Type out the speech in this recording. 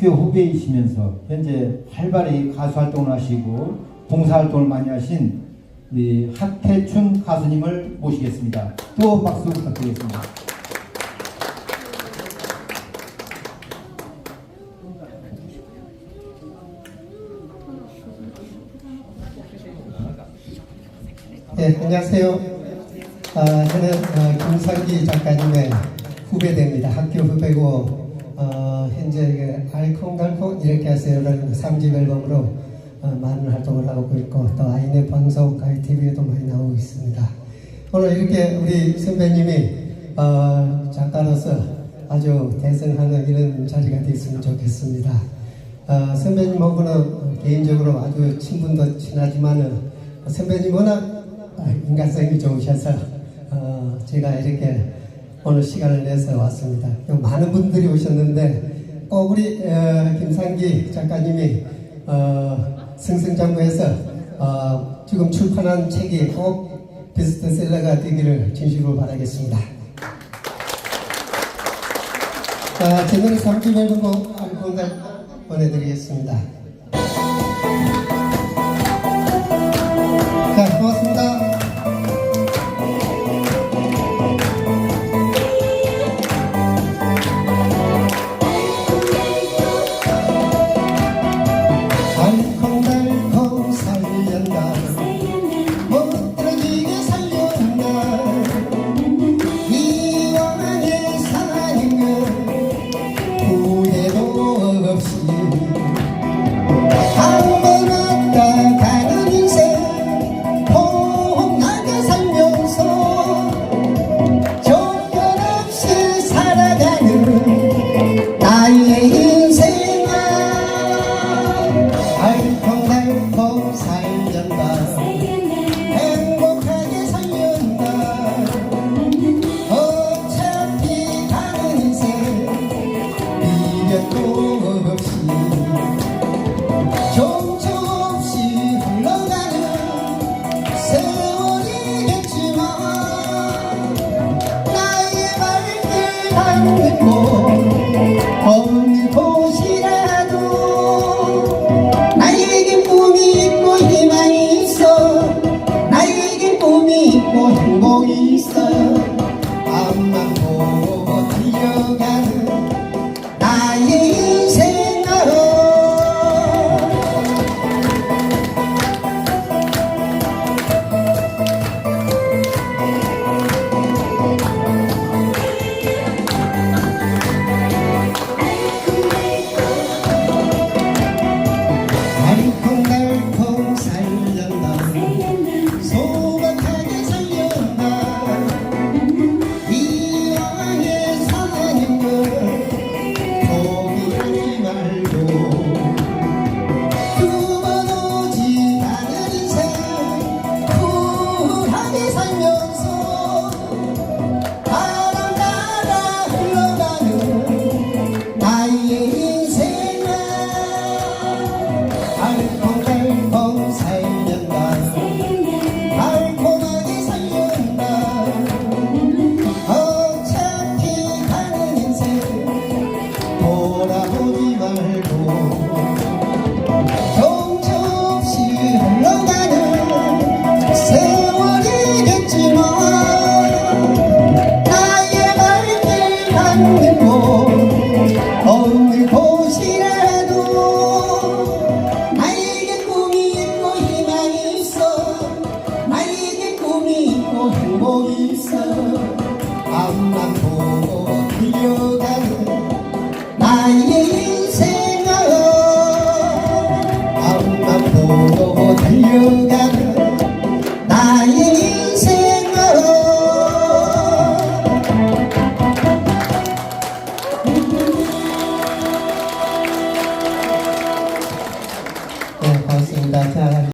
학교 후배이시면서 현재 활발히 가수 활동을 하시고 봉사 활동을 많이 하신 우리 하태춘 가수님을 모시겠습니다. 또 박수 부탁드리겠습니다. 네, 안녕하세요. 아, 저는 어, 김상기 작가님의 후배됩니다. 학교 후배고 어, 현재 그 알콩달콩 이렇게 하세요라는 3집 앨범으로 어, 많은 활동을 하고 있고 또 아이네 방송 가이 TV에도 많이 나오고 있습니다. 오늘 이렇게 우리 선배님이 어, 작가로서 아주 대성하는 이런 자리가 됐으면 좋겠습니다. 어, 선배님하고는 개인적으로 아주 친분도 친하지만은 선배님 워낙 인간성이 좋으셔서 어, 제가 이렇게 오늘 시간을 내서 왔습니다. 많은 분들이 오셨는데 꼭 우리 어, 김상기 작가님이 어, 승승장구해서 어, 지금 출판한 책이 꼭 베스트셀러가 되기를 진심으로 바라겠습니다. 자, 제 노래 3주 앨범 알콘달 보내드리겠습니다. 발 있어. 앞만 보고 달려가는 나의 인생아. 앞만 보고 달려가